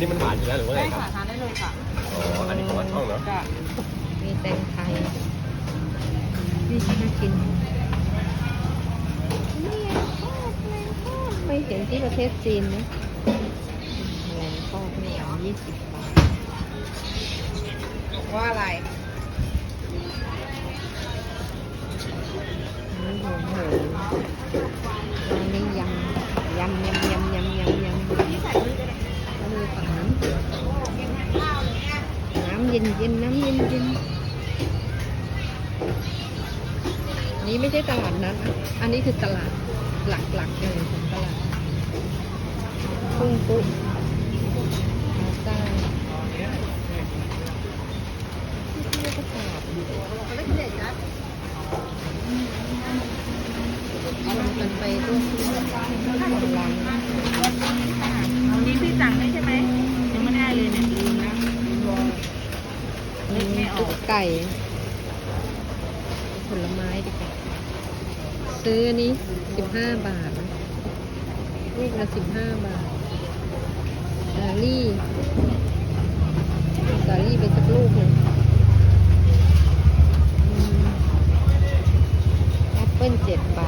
นี้มันหวานอยู่แล้วหรือว่าไงได้ครัค่ะบ ทานได้เลยค่ะอ๋อ อันนี้ของวัดช่องเนาะจะมีแตงไทยนี่น่ากินนี่ไงทอดแมงทอดไม่เห็นที่ประเทศจีนนะแมงทอดไม่เอายี่สิบบาทว่าอะไร เย็นเย็นน้ำเย็นเย็นนี่ไม่ใช่ตลาดนัดนะอันนี้คือตลาดหลักๆเลยของตลาดพุ่งปุ๊บพาซ่ามันไปร่ว เลขไม่ออก ไก่ ผลไม้ดิซื้ออันนี้สิบห้าบาทลูกละสิบห้าบาทสาลี่สาลี่เป็นสักลูกหนึ่งแอปเปิ้ลเจ็ดบ